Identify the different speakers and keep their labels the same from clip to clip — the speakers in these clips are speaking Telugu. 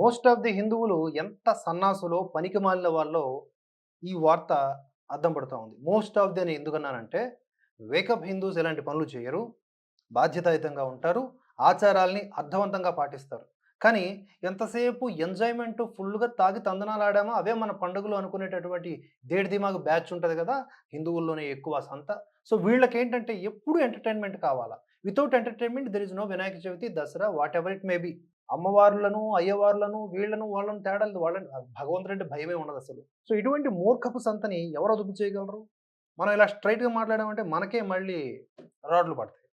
Speaker 1: మోస్ట్ ఆఫ్ ది హిందువులు ఎంత సన్నాసులో పనికి మాలిన వాళ్ళో ఈ వార్త అర్థం పడుతూ ఉంది. మోస్ట్ ఆఫ్ ది అని ఎందుకన్నానంటే వేకప్ హిందూస్ ఎలాంటి పనులు చేయరు బాధ్యతాయుతంగా ఉంటారు ఆచారాల్ని అర్థవంతంగా పాటిస్తారు. కానీ ఎంతసేపు ఎంజాయ్మెంట్ ఫుల్గా తాగి తందనాలు ఆడామో అవే మన పండుగలు అనుకునేటటువంటి దేడి దిమాగ్ బ్యాచ్ ఉంటుంది కదా హిందువుల్లోనే ఎక్కువ సంత సో వీళ్ళకి ఏంటంటే ఎప్పుడు ఎంటర్టైన్మెంట్ కావాలా? Without entertainment there is no Vinayaka Chavithi Dasara whatever it may be. అమ్మవార్లను అయ్యవార్లను వీళ్ళను వాళ్ళను తేడాలు వాళ్ళని భగవంతుడు అంటే భయమే ఉండదు అసలు. సో ఇటువంటి మూర్ఖపు సంతని ఎవరు అదుపు చేయగలరు? మనం ఇలా స్ట్రైట్గా మాట్లాడామంటే మనకే మళ్ళీ రాడ్లు పడతాయి.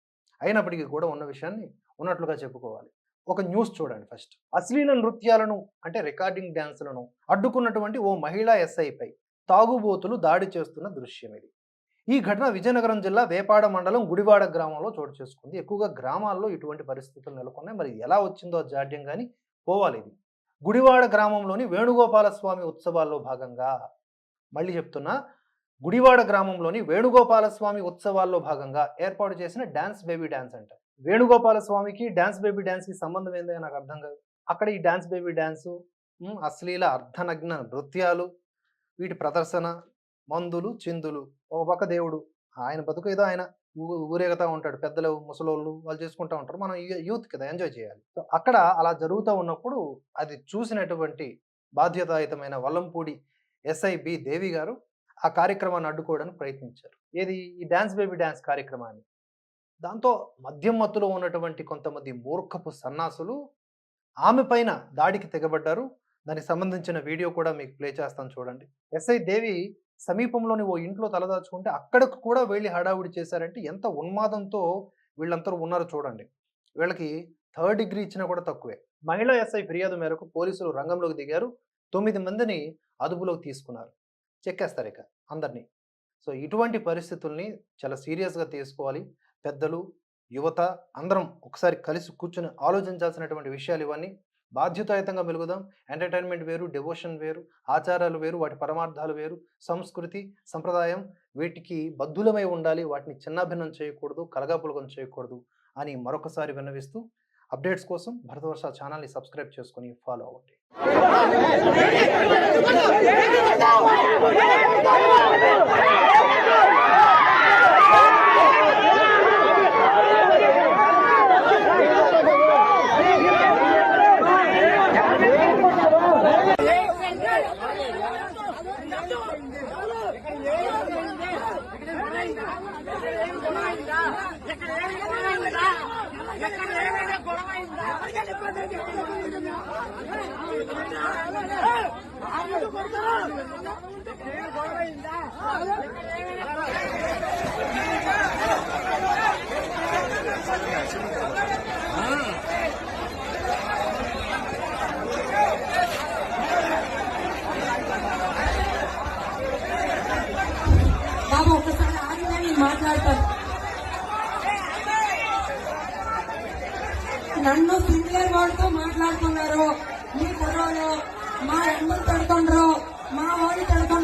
Speaker 1: అయినప్పటికీ కూడా ఉన్న విషయాన్ని ఉన్నట్లుగా చెప్పుకోవాలి. ఒక న్యూస్ చూడండి ఫస్ట్. అశ్లీల నృత్యాలను అంటే రికార్డింగ్ డ్యాన్సులను అడ్డుకున్నటువంటి ఓ మహిళా ఎస్ఐపై తాగుబోతులు దాడి చేస్తున్న దృశ్యం ఇది. ఈ ఘటన విజయనగరం జిల్లా వేపాడ మండలం గుడివాడ గ్రామంలో చోటు చేసుకుంది. ఎక్కువగా గ్రామాల్లో ఇటువంటి పరిస్థితులు నెలకొన్నాయి. మరి ఎలా వచ్చిందో జాడ్యం కానీ పోవాలి ఇది. గుడివాడ గ్రామంలోని వేణుగోపాల స్వామి ఉత్సవాల్లో భాగంగా మళ్ళీ చెప్తున్నా గుడివాడ గ్రామంలోని వేణుగోపాల స్వామి ఉత్సవాల్లో భాగంగా ఏర్పాటు చేసిన డ్యాన్స్ బేబీ డ్యాన్స్ అంట. వేణుగోపాల స్వామికి డ్యాన్స్ బేబీ డ్యాన్స్కి సంబంధం ఏందో నాకు అర్థం కాదు. అక్కడ ఈ డ్యాన్స్ బేబీ డ్యాన్సు అశ్లీల అర్ధనగ్న నృత్యాలు వీటి ప్రదర్శన మందులు చిందులు ఒక పక్క దేవుడు. ఆయన బతుకు ఏదో ఆయన ఊ- ఊరేగుతా ఉంటాడు. పెద్దలు ముసలోళ్ళు వాళ్ళు చేసుకుంటూ ఉంటారు. మనం యూత్ కదా ఎంజాయ్ చేయాలి. సో అక్కడ అలా జరుగుతూ ఉన్నప్పుడు అది చూసినటువంటి బాధ్యతాయుతమైన వల్లంపూడి ఎస్ఐ బి దేవి గారు ఆ కార్యక్రమాన్ని అడ్డుకోవడానికి ప్రయత్నించారు. ఏది? ఈ డ్యాన్స్ బేబీ డ్యాన్స్ కార్యక్రమాన్ని. దాంతో మద్యం మత్తులో ఉన్నటువంటి కొంతమంది మూర్ఖపు సన్నాసులు ఆమె పైన దాడికి తెగబడ్డారు. దానికి సంబంధించిన వీడియో కూడా మీకు ప్లే చేస్తాను చూడండి. ఎస్ఐ దేవి సమీపంలోని ఓ ఇంట్లో తలదాచుకుంటే అక్కడికి కూడా వెళ్ళి హడావుడి చేశారంటే ఎంత ఉన్మాదంతో వీళ్ళందరూ ఉన్నారో చూడండి. వీళ్ళకి థర్డ్ డిగ్రీ ఇచ్చినా కూడా తక్కువే. మహిళా ఎస్ఐ ఫిర్యాదు మేరకు పోలీసులు రంగంలోకి దిగారు. తొమ్మిది మందిని అదుపులోకి తీసుకున్నారు. చెక్కేస్తారు ఇక అందరినీ. సో ఇటువంటి పరిస్థితుల్ని చాలా సీరియస్గా తీసుకోవాలి. పెద్దలు యువత అందరం ఒకసారి కలిసి కూర్చుని ఆలోచించాల్సినటువంటి విషయాలు ఇవన్నీ. బాధ్యతాయుతంగా మెలుగుదాం. ఎంటర్టైన్మెంట్ వేరు డెవోషన్ వేరు ఆచారాలు వేరు వాటి పరమార్థాలు వేరు సంస్కృతి సంప్రదాయం వీటికి బద్దులమై ఉండాలి. వాటిని చిన్నాభిన్నం చేయకూడదు కలగాపులగం చేయకూడదు అని మరొకసారి విన్నవిస్తూ అప్డేట్స్ కోసం భరతవర్ష ఛానల్ని సబ్స్క్రైబ్ చేసుకొని ఫాలో అవ్వండి.
Speaker 2: బాబు నన్ను సింగిలర్ వాళ్ళతో మాట్లాడుతున్నారు. మీ కుర్రోలు మా ఎండలు పెడుతుండ్రు? మా వాళ్ళు పెడుతున్నారు